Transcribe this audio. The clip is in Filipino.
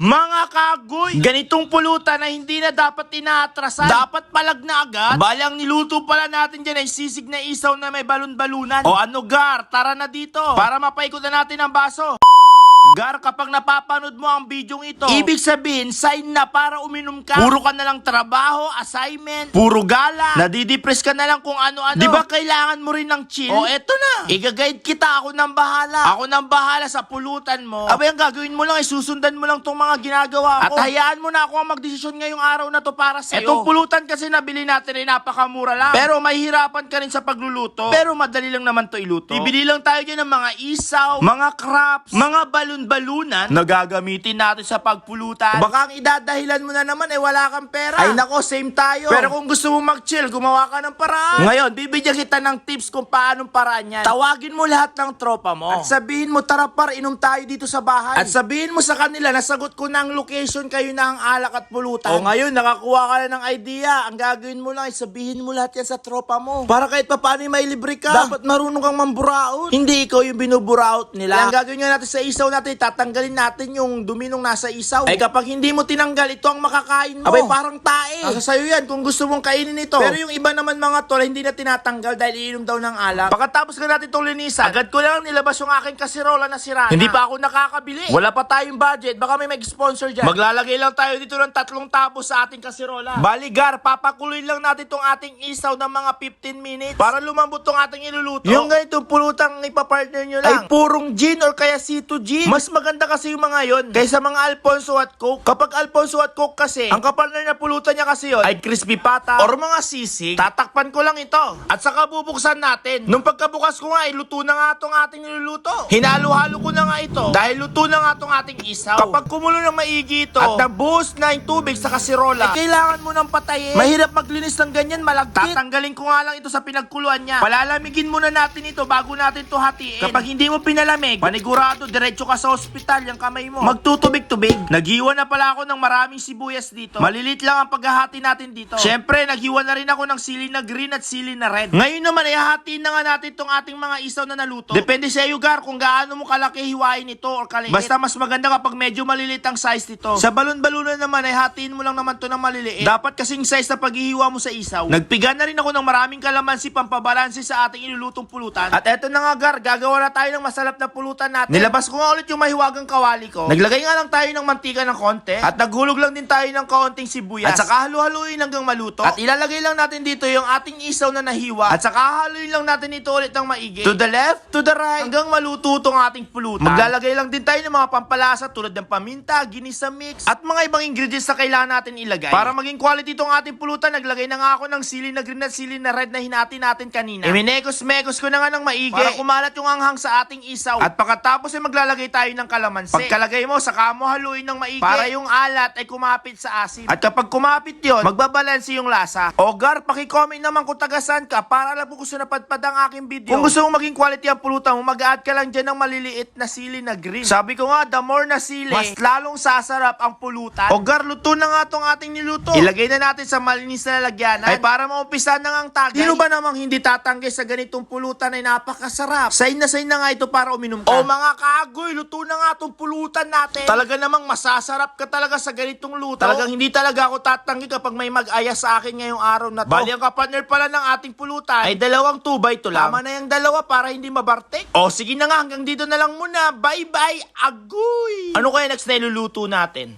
Mga kagoy, ganitong pulutan na hindi na dapat inaatrasan. Dapat palag na agad. Bali, ang niluto pala natin dyan ay sisig na isaw na may balon-balunan. O ano, Gar, tara na dito para mapaikot na natin ang baso. Gar, kapag napapanood mo ang bidyong ito, ibig sabihin, sign na para uminom ka. Puro ka na lang trabaho, assignment, puro gala. Nadidepress ka na lang kung ano-ano. Di ba kailangan mo rin ng chill? O eto na. Iga-guide kita, ako nang bahala. Ako nang bahala sa pulutan mo. Abay, ang gagawin mo lang ay susundan mo lang tong mga ginagawa ko. At hayaan mo na ako ang magdesisyon ngayong araw na to para sa'yo. Etong pulutan kasi nabili natin ay napakamura lang. Pero mahihirapan ka rin sa pagluluto. Pero madali lang naman to iluto. Bibili lang tayo dyan ng mga isaw, mga crops, mga balon-balunan na gagamitin natin sa pagpulutan. Baka ang idadahilan mo na naman ay wala kang pera. Ay nako, same tayo. Pero kung gusto mo mag-chill, gumawa ka ng paraan. Ngayon, bibigyan kita ng tips kung paanong paraan yan. Tawagin mo lahat ng tropa mo. At sabihin mo, tara par, inom tayo dito sa bahay. At sabihin mo sa kanila, nasagot ko na ang location, kayo na ang alak at pulutan. O ngayon, nakakuha ka na ng idea. Ang gagawin mo lang ay sabihin mo lahat yan sa tropa mo. Para kahit papaano may libre ka. Dapat marunong kang mamburaot. Hindi ikaw yung binuburaot nila. Ang gagawin nga natin sa isaw natin, tatanggalin natin yung dumi nung nasa isaw. Ay kapag hindi mo tinanggal, ito ang makakain mo. Abay, parang tae. Nasa sayo yan kung gusto mong kainin ito. Pero yung iba naman mga tol, hindi na tinatanggal dahil iinom daw ng alak. Pagkatapos ka natin itong linisan, agad ko lang nilabas yung aking kasirola na sira Hindi pa ako nakakabili. Wala pa tayong budget. Baka may mag-sponsor dyan. Maglalagay lang tayo dito ng tatlong tapos sa ating kasirola. Baligar, papakuloy lang natin itong ating isaw ng mga 15 minutes para lumambot tong ating iluluto. Yung ganitong pulutang ipapartner nyo lang. Ay purong gin or kaya C2 gin. Mas maganda kasi yung mga yon kaysa mga Alfonso at Coke. Kapag Alfonso at Coke kasi, ang kapartner na pulutan niya kasi yon ay crispy pata or mga sisig. Tatakpan ko lang ito. At saka bubuksan natin. Nung pagkabukas ko nga, ay luto na nga itong ating niluluto. Hinalo-halo ko na nga ito dahil luto na nga itong ating isaw. Kapag kumulo ng maigi ito at nabuhos na yung tubig sa kasirola, ay kailangan mo ng patayin. Mahirap maglinis ng ganyan, malagkit. Tatanggalin ko nga lang ito sa pinagkuluan niya. Palalamigin muna natin ito bago natin ito hatiin. Kapag hindi mo pinalamig, panigurado, diretso ka sa ospital, yung kamay mo. Magtutubig-tubig. Naghiwa na pala ako ng maraming sibuyas dito. Malilit lang ang paghahati natin dito. Siyempre, naghiwa na rin ako ng sili na green at sili na red. Ngayon naman, ay hahatiin na nga natin itong ating mga isaw na naluto. Depende sa iyo, Gar, kung gaano mo kalaki hiwain ito or kaliit. Basta mas maganda kapag medyo maliliit ang size nito. Sa balon-balunan naman, ay hatiin mo lang naman to ng maliliit. Dapat kasing size na paghihiwa mo sa isaw. Nagpiga na rin ako ng maraming kalamansi pampabalansi sa ating ilulutong pulutan. At eto na nga, Gar, gagawa na tayo ng masalap na pulutan natin. Nilabas ko nga ulit yung mahiwagang kawali ko. Naglagay nga lang tayo ng mantika ng konti. At naghulog lang din tayo ng kaunting sibuyas. At saka halu-haluin hanggang maluto. At ilalagay lang natin dito yung ating isaw na nahiwa. At saka haluin lang natin ito ulit ng maigi. To the left, to the right, hanggang maluto tong ating pulutan. Maglalagay lang din tayo ng mga pampalasa tulad ng paminta, ginisa mix, at mga ibang ingredients na kailangan natin ilagay. Para maging quality tong ating pulutan, naglagay na nga ako ng sili na green at sili na red na hinati natin kanina. Iminekos-mekos ko na nga ng maigi para kumalat yung anghang sa ating isaw. At pagkatapos ay maglalagay tayo ng kalamansi. Pagkalagay mo, saka mo haluin ng maigi para yung alat ay kumapit sa asin. At kapag kumapit yon, magbabalanse yung lasa. O Gar, pakicomment naman kung tagasan ka para alam mo kung saan napadpad ang aking video. Kung gusto mo maging quality ang pulutan mo, mag-add ka lang dyan ng maliliit na sili na green. Sabi ko nga, the more na sili, mas lalong sasarap ang pulutan. O Gar, luto na nga tong ating niluto. Ilagay na natin sa malinis na lalagyanan. Ay para maumpisa na nga ang tagay. Sino ba namang hindi tatanggi sa ganitong pulutan ay napakasarap? Sign na sign na nga ito para uminom ka. O mga kagoy, luto na nga tong pulutan natin. Talaga namang masasarap ka talaga sa ganitong luto. Talagang hindi talaga ako tatanggi kapag may mag-aya sa akin ngayong araw na to. Bali ang kapartner pala ng ating pulutan ay dalawang 2 by 2 lang. Tama na yung dalawa para hindi mabartek. O sige na nga hanggang dito na lang muna. Bye bye, agoy! Ano kaya next na iluluto natin?